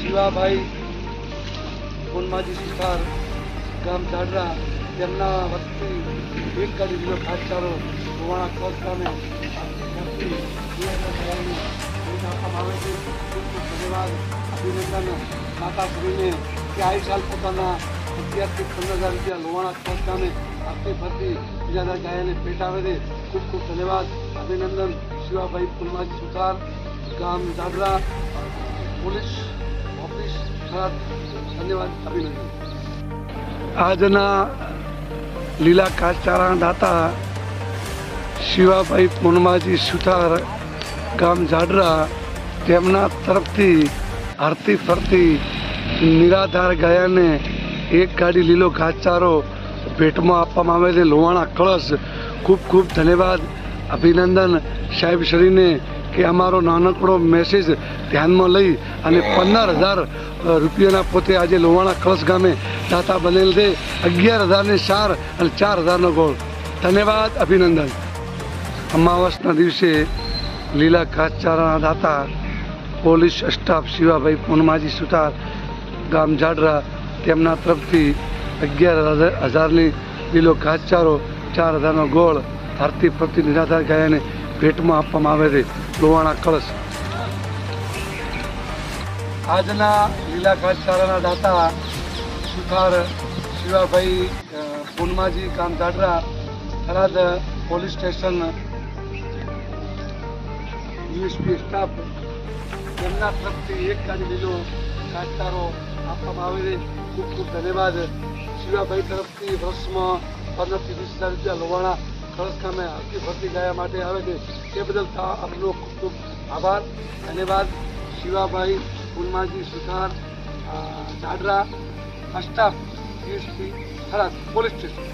શિવાભાઈ સોનમાજી સુથાર ગામ દાદરા તેમના વતી એક ગાડી લીધો ખાસચારો ધોવાણા ક્રોસ ગામે આર્થિક મદદથી બે હજાર ગાયોને ખરીદ આપવામાં આવે છે ખૂબ ખૂબ ધન્યવાદ અભિનંદન માતાશ્રીને કે આ સાલ પોતાના અગિયારથી પંદર હજાર રૂપિયા લોવાણા ક્રોસ ગામે આખી ફરતી બીજા હજાર ગાયને પેટ આવે છે ખૂબ ખૂબ ધન્યવાદ અભિનંદન શિવાભાઈ પુલમાજી સુથાર ગામ દાદરા, પોલીસ, ઓફિસ ધન્યવાદ, અભિનંદન. આજના લીલા કાચચારા દાતા શિવાભાઈ પૂનમાજી સુથાર ગામ જાડરા, તેમના તરફથી હરતી ફરતી નિરાધાર ગાયાને એક ગાડી લીલો ઘાસચારો ભેટમાં આપવામાં આવે છે લોહાણા કળશ, ખૂબ ખૂબ ધન્યવાદ, અભિનંદન. સાહેબ શ્રીને કે અમારો નાનકડો મેસેજ ધ્યાનમાં લઈ અને પંદર હજાર રૂપિયાના પોતે આજે લોવાણા કળશ ગામે દાતા બનેલ છે. અગિયાર હજારની સાર અને ચાર હજારનો ગોળ. ધન્યવાદ, અભિનંદન. અમાવસના દિવસે લીલા ઘાસચારાના દાતા પોલીસ સ્ટાફ શિવાભાઈ પૂનમાજી સુતાર ગામ જાડરા તેમના તરફથી અગિયાર હજારની લીલો ઘાસચારો, ચાર હજારનો ગોળ ધરતી પ્રતિ નિરાધાર ગાયાને ભેટમાં આપવામાં આવે છે. લોહાણા કળશ. આજના લીલા ઘાટશાળાના દાતા સુથાર શિવાભાઈ પૂનમાજી ગામ Tharad police station, USP staff, તેમના તરફથી એક ગાડી લીલો ઘાટચારો આપવામાં આવે છે. ખૂબ ખૂબ ધન્યવાદ. શિવાભાઈ તરફથી વર્ષમાં પંદરથી વીસ હજાર રૂપિયા લોવાણા ખરસ કામે હલકી ફરતી ગયા માટે આવે છે. તે બદલ આપનો ખૂબ ખૂબ આભાર, ધન્યવાદ. Shivabhai Phulmaji Suthar Dadra staff USP Tharad police station.